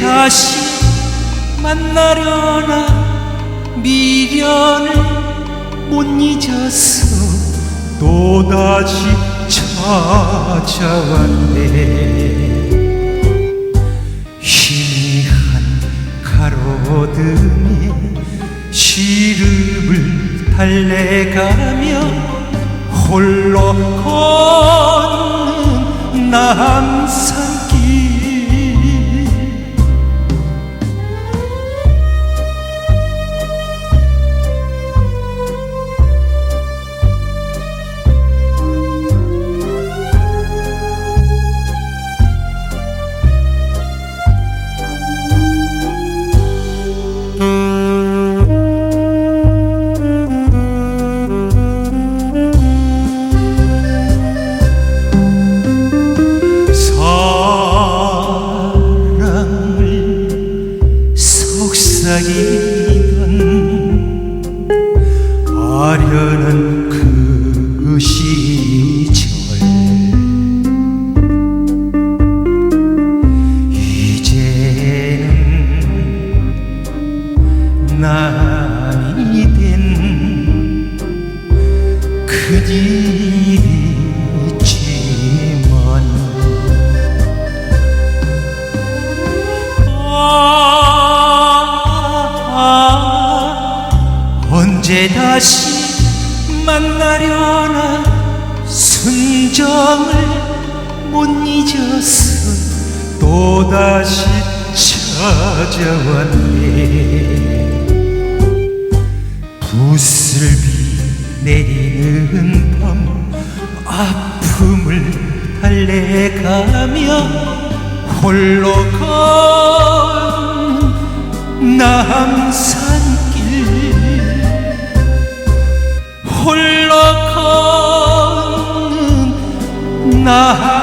다시 만나려나 미련을 못 잊어서 또다시 찾아왔네. 희미한 가로등에 시름을 달래가며 홀로 걷는 남산 남이 된 그일이지만 아, 언제 다시 만나려나 순정을 못 잊어서 또다시 찾아왔네 무슬비 내리는 밤 아픔을 달래가며 홀로 건 남산길. 홀로 건 남산길